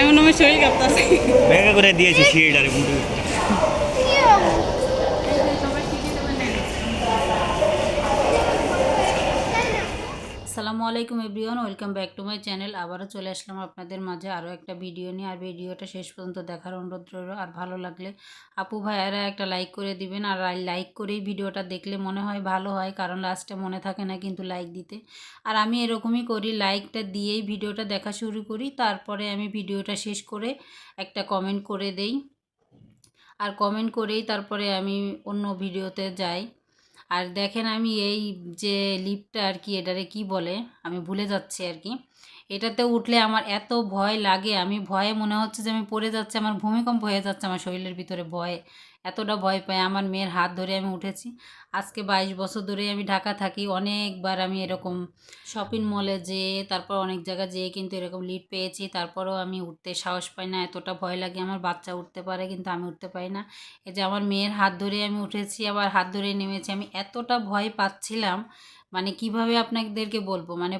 এমন আমার শরীর কাঁপতাছে। ব্যাগে করে দিয়েছি সিট আসসালামু আলাইকুম everyone, welcome back to my channel. আবারও চলে আসলাম আপনাদের মাঝে আরও একটা ভিডিও নিয়ে। আর ভিডিওটা শেষ পর্যন্ত দেখার অনুরোধ রইল। আর ভালো লাগলে আপু ভাইয়ারা একটা লাইক করে দিবেন। আর লাইক করেই ভিডিওটা দেখলে মনে হয় ভালো হয়, কারণ লাস্টে মনে থাকে না কিন্তু লাইক দিতে। আর আমি এরকমই করি লাইকটা দিয়েই ভিডিওটা দেখা শুরু করি। তারপরে আমি ভিডিওটা শেষ করে একটা কমেন্ট করে দেই। আর কমেন্ট করেই তারপরে আমি অন্য ভিডিওতে যাই। আর দেখেন আমি এই যে লিফটটা আর কি, এটারে কি বলে, আমি ভুলে যাচ্ছি আর কি। এটাতে উঠলে আমার এত ভয় লাগে, আমি ভয়ে মনে হচ্ছে যে আমি পড়ে যাচ্ছে, আমার ভূমিকম্প হয়ে যাচ্ছে আমার শরীরের ভিতরে ভয়ে। এতটা ভয় পাই আমার মেয়ের হাত ধরে আমি উঠেছি। আজকে বাইশ বছর ধরে আমি ঢাকা থাকি। অনেকবার আমি এরকম শপিং মলে যেয়ে, তারপর অনেক জায়গায় যেয়ে কিন্তু এরকম লিফট পেয়েছি। তারপরেও আমি উঠতে সাহস পাই না। এতটা ভয় লাগে আমার বাচ্চা উঠতে পারে কিন্তু আমি উঠতে পারি না। এই যে আমার মেয়ের হাত ধরে আমি উঠেছি, আবার হাত ধরে নেমেছি। আমি এতটা ভয় পাচ্ছিলাম মানে কীভাবে আপনাদেরকে বলব? মানে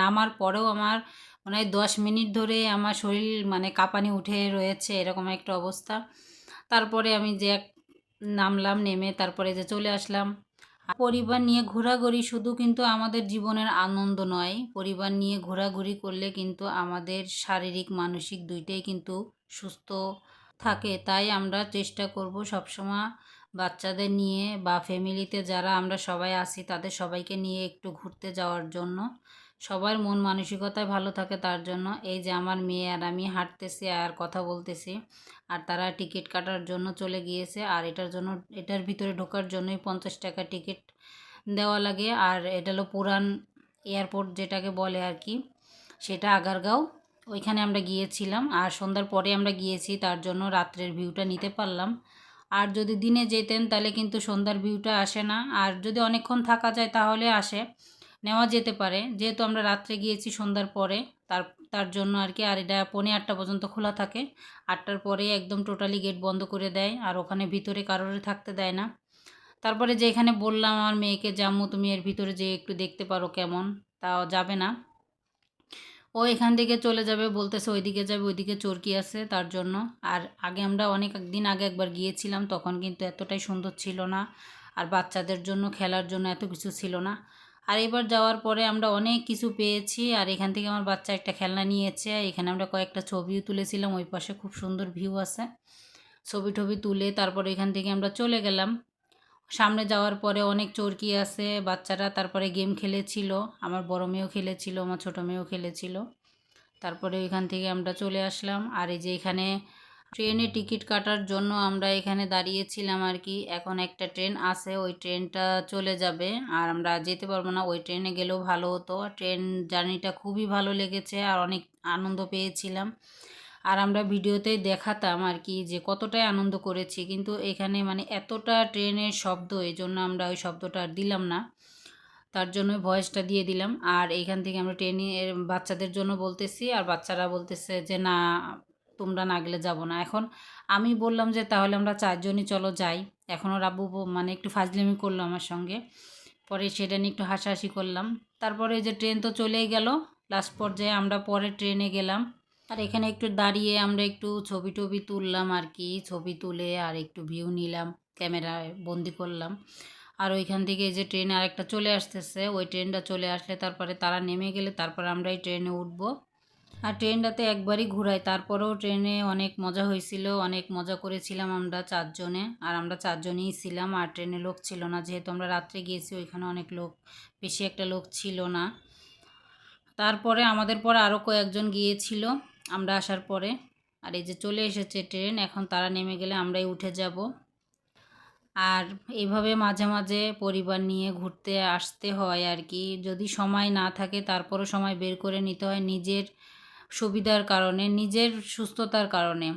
নামার পরেও আমার মনে হয় দশ মিনিট ধরে আমার শরীর মানে কাঁপানি উঠে রয়েছে, এরকম একটা অবস্থা। তারপরে আমি যে নামলাম, নেমে তারপরে যে চলে আসলাম। পরিবার নিয়ে ঘোরাঘুরি শুধু কিন্তু আমাদের জীবনের আনন্দ নয়, পরিবার নিয়ে ঘোরাঘুরি করলে কিন্তু আমাদের শারীরিক, মানসিক দুইটাই কিন্তু সুস্থ থাকে। তাই আমরা চেষ্টা করব সবসময় বাচ্চাদের নিয়ে বা ফ্যামিলিতে যারা আমরা সবাই আসি তাদের সবাইকে নিয়ে একটু ঘুরতে যাওয়ার জন্য। সবার মন মানসিকতায় ভালো থাকে তার জন্য। এই যে আমার মেয়ে আর আমি হাঁটতেছি আর কথা বলতেছি, আর তারা টিকিট কাটার জন্য চলে গিয়েছে, আর এটার জন্য, এটার ভিতরে ঢোকার জন্যই পঞ্চাশ টাকা টিকিট দেওয়া লাগে। আর এটা হলো পুরান এয়ারপোর্ট যেটাকে বলে আর কি, সেটা আগারগাঁও। ওইখানে আমরা গিয়েছিলাম, আর সন্ধ্যার পরে আমরা গিয়েছি, তার জন্য রাত্রের ভিউটা নিতে পারলাম। আর যদি দিনে যেতেন তাহলে কিন্তু সন্ধ্যার ভিউটা আসে না। আর যদি অনেকক্ষণ থাকা যায় তাহলে আসে। নেওয়া যেতে পারে। যেহেতু আমরা রাত্রে গিয়েছি সন্ধ্যার পরে, তার তার জন্য আর কি, আর এটা পৌনে আটটা পর্যন্ত খোলা থাকে। আটটার পরে একদম টোটালি গেট বন্ধ করে দেয়, আর ওখানে ভিতরে কারোর থাকতে দেয় না। তারপরে যে এখানে বললাম আমার মেয়েকে, জাম্মু, তুমি এর ভিতরে যে একটু দেখতে পারো কেমন? তাও যাবে না। ও এখান থেকে চলে যাবে, বলতেছে ওইদিকে যাবে, ওইদিকে চরকি আছে তার জন্য। আর আগে আমরা অনেক দিন আগে একবার গিয়েছিলাম, তখন কিন্তু এতটাই সুন্দর ছিল না। আর বাচ্চাদের জন্য, খেলার জন্য এত কিছু ছিল না। আর এবার যাওয়ার পরে আমরা অনেক কিছু পেয়েছি। আর এখান থেকে আমার বাচ্চা একটা খেলনা নিয়েছে। এখানে আমরা কয়েকটা ছবিও তুলেছিলাম। ওই পাশে খুব সুন্দর ভিউ আছে। ছবি টবি তুলে তারপরে এখান থেকে আমরা চলে গেলাম। সামনে যাওয়ার পরে অনেক চরকি আছে। বাচ্চারা তারপরে গেম খেলেছিল। আমার বড় মেয়েও খেলেছিল, আমার ছোটো মেয়েও খেলেছিল। তারপরে এখান থেকে আমরা চলে আসলাম। আর এই যে এখানে ট্রেনে টিকিট কাটার জন্য আমরা এখানে দাঁড়িয়েছিলাম আর কি। এখন একটা ট্রেন আছে, ওই ট্রেনটা চলে যাবে। আর আমরা যেতে পারব না, ওই ট্রেনে গেলেও ভালো হতো। ট্রেন জার্নিটা খুবই ভালো লেগেছে আর অনেক আনন্দ পেয়েছিলাম। আর আমরা ভিডিওতে দেখাতাম আর কি যে কতটাই আনন্দ করেছি। কিন্তু এখানে মানে এতটা ট্রেনের শব্দ, এই জন্য আমরা ওই শব্দটা আর দিলাম না। তার জন্য ভয়েসটা দিয়ে দিলাম। আর এইখান থেকে আমরা ট্রেনে বাচ্চাদের জন্য বলতেছি। আর বাচ্চারা বলতেছে যে, না তোমরা না গেলে যাব না। এখন আমি বললাম যে, তাহলে আমরা চারজনই চলো, যাই। এখনও রাব্বু মানে একটু ফাজলিমি করল আমার সঙ্গে। পরে সেটা নিয়ে একটু হাসাহাসি করলাম। তারপরে যে ট্রেন তো চলেই গেল। লাস্ট পর্যায়ে আমরা পরে ট্রেনে গেলাম। আর এখানে একটু দাঁড়িয়ে আমরা একটু ছবি টবি তুললাম আর কি। ছবি তুলে আর একটু ভিউ নিলাম, ক্যামেরায় বন্দি করলাম। আর ওইখান থেকে যে ট্রেন আরেকটা চলে আসতেছে। ওই ট্রেনটা চলে আসলে তারপরে তারা নেমে গেলে তারপর আমরা এই ট্রেনে উঠবো। আর ট্রেনটাতে একবারই ঘুরাই। তারপরেও ট্রেনে অনেক মজা হয়েছিল, অনেক মজা করেছিলাম আমরা চারজনে। আর আমরা চারজনেই ছিলাম, আর ট্রেনে লোক ছিল না। যেহেতু আমরা রাত্রে গিয়েছি, ওইখানে অনেক লোক, বেশি একটা লোক ছিল না। তারপরে আমাদের পর আরও কয়েকজন গিয়েছিল আমরা আসার পরে। আর এই যে চলে এসেছে ট্রেন, এখন তারা নেমে গেলে আমরাই উঠে যাব। আর এইভাবে মাঝে মাঝে পরিবার নিয়ে ঘুরতে আসতে হয় আর কি। যদি সময় না থাকে, তারপরও সময় বের করে নিতে হয়। নিজের সুবিধার কারণে, নিজের সুস্থতার কারণে।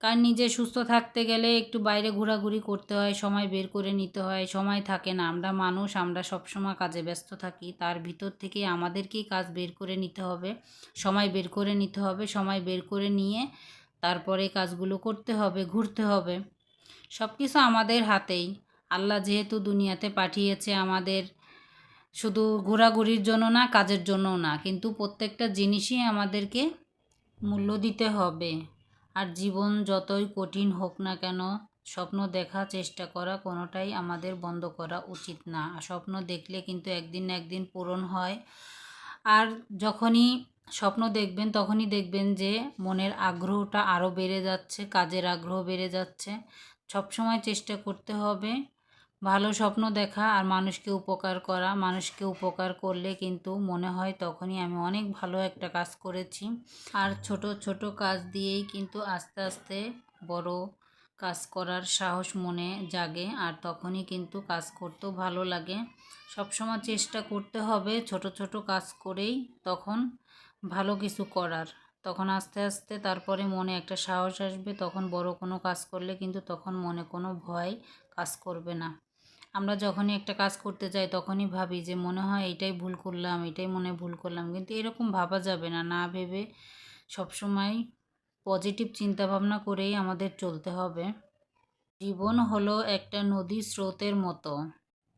কারণ নিজে সুস্থ থাকতে গেলে একটু বাইরে ঘোরাঘুরি করতে হয়, সময় বের করে নিতে হয়, সময় থাকে না। আমরা মানুষ, আমরা সবসময় কাজে ব্যস্ত থাকি, তার ভিতর থেকে আমাদেরকেই কাজ বের করে নিতে হবে। সময় বের করে নিতে হবে, সময় বের করে নিয়ে তারপরে কাজগুলো করতে হবে, ঘুরতে হবে। সব কিছু আমাদের হাতেই। আল্লাহ যেহেতু দুনিয়াতে পাঠিয়েছে আমাদের শুধু ঘোরাঘুরির জন্য না, কাজের জন্যও না, কিন্তু প্রত্যেকটা জিনিসই আমাদেরকে মূল্য দিতে হবে। আর জীবন যতই কঠিন হোক না কেন, স্বপ্ন দেখা, চেষ্টা করা কোনোটাই আমাদের বন্ধ করা উচিত না। আর স্বপ্ন দেখলে কিন্তু একদিন না একদিন পূরণ হয়। আর যখনই স্বপ্ন দেখবেন, তখনই দেখবেন যে মনের আগ্রহটা আরও বেড়ে যাচ্ছে, কাজের আগ্রহ বেড়ে যাচ্ছে। সবসময় চেষ্টা করতে হবে ভালো স্বপ্ন দেখা আর মানুষকে উপকার করা। মানুষকে উপকার করলে কিন্তু মনে হয় তখনই আমি অনেক ভালো একটা কাজ করেছি। আর ছোট ছোট কাজ দিয়েই কিন্তু আস্তে আস্তে বড় কাজ করার সাহস মনে জাগে আর তখনই কিন্তু কাজ করতেও ভালো লাগে। সবসময় চেষ্টা করতে হবে ছোট ছোট কাজ করেই তখন ভালো কিছু করার। তখন আস্তে আস্তে তারপরে মনে একটা সাহস আসবে, তখন বড় কোনো কাজ করলে কিন্তু তখন মনে কোনো ভয় কাজ করবে না। আমরা যখনই একটা কাজ করতে যাই, তখনই ভাবি যে মনে হয় এটাই ভুল করলাম, এটাই মনে ভুল করলাম। কিন্তু এরকম ভাবা যাবে না না ভেবে সবসময় পজিটিভ চিন্তাভাবনা করেই আমাদের চলতে হবে। জীবন হলো একটা নদীর স্রোতের মতো।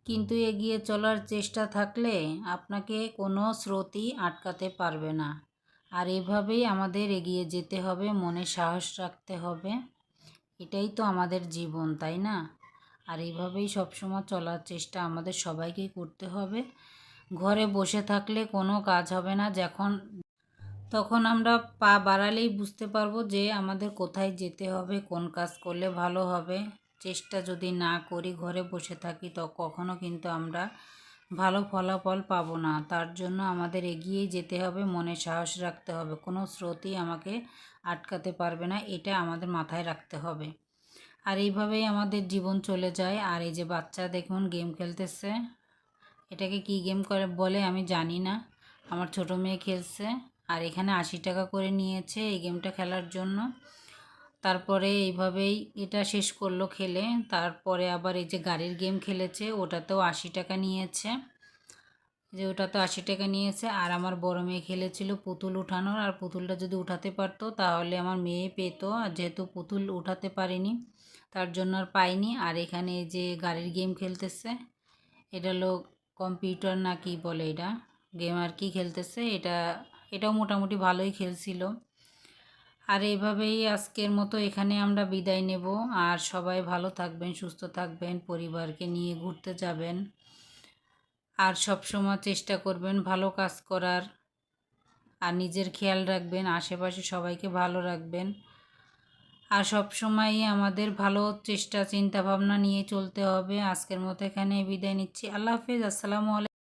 কিন্তু এগিয়ে চলার চেষ্টা থাকলে আপনাকে কোনো স্রোতই আটকাতে পারবে না। আর এভাবেই আমাদের এগিয়ে যেতে হবে, মনে সাহস রাখতে হবে। এটাই তো আমাদের জীবন, তাই না? আর এইভাবেই সবসময় চলার চেষ্টা আমাদের সবাইকেই করতে হবে। ঘরে বসে থাকলে কোনো কাজ হবে না, যখন, তখন আমরা পা বাড়ালেই বুঝতে পারব যে আমাদের কোথায় যেতে হবে, কোন কাজ করলে ভালো হবে। চেষ্টা যদি না করি, ঘরে বসে থাকি, তো কখনো কিন্তু আমরা ভালো ফলাফল পাবো না। তার জন্য আমাদের এগিয়েই যেতে হবে, মনে সাহস রাখতে হবে। কোনো স্রোতই আমাকে আটকাতে পারবে না, এটা আমাদের মাথায় রাখতে হবে। আর এইভাবেই আমাদের জীবন চলে যায়। আর এই যে বাচ্চা দেখুন, গেম খেলতেছে। এটাকে কি গেম করে বলে আমি জানি না। আমার ছোট মেয়ে খেলছে আর এখানে আশি টাকা করে নিয়েছে এই গেমটা খেলার জন্য। তারপরে এইভাবেই এটা শেষ করল খেলে। তারপরে আবার এই যে গাড়ির গেম খেলেছে, ওটাতেও আশি টাকা নিয়েছে। যে ওটা তো আশি টাকা নিয়েছে আর আমার বড় মেয়ে খেলেছিল পুতুল উঠানোর। আর পুতুলটা যদি উঠাতে পারতো তাহলে আমার মেয়ে পেতো। আর যেহেতু পুতুল উঠাতে পারিনি তার জন্য আর পাইনি। আর এখানে যে গাড়ির গেম খেলতেছে, এটা হলো কম্পিউটার না কি বলে এটা? গেম আর কি খেলতেছে, এটা, এটাও মোটামুটি ভালোই খেলছিল। আর এইভাবেই আজকের মতো এখানে আমরা বিদায় নেব। আর সবাই ভালো থাকবেন, সুস্থ থাকবেন, পরিবারকে নিয়ে ঘুরতে যাবেন। আর সব সময় চেষ্টা করবেন ভালো কাজ করার। আর নিজের খেয়াল রাখবেন, আশেপাশে সবাইকে ভালো রাখবেন। আর সব সময়ই আমাদের ভালো চেষ্টা চিন্তা ভাবনা নিয়ে চলতে হবে। আজকের মতো এখানে বিদায় নিচ্ছি। আল্লাহ হাফিজ। আসসালামু আলাইকুম।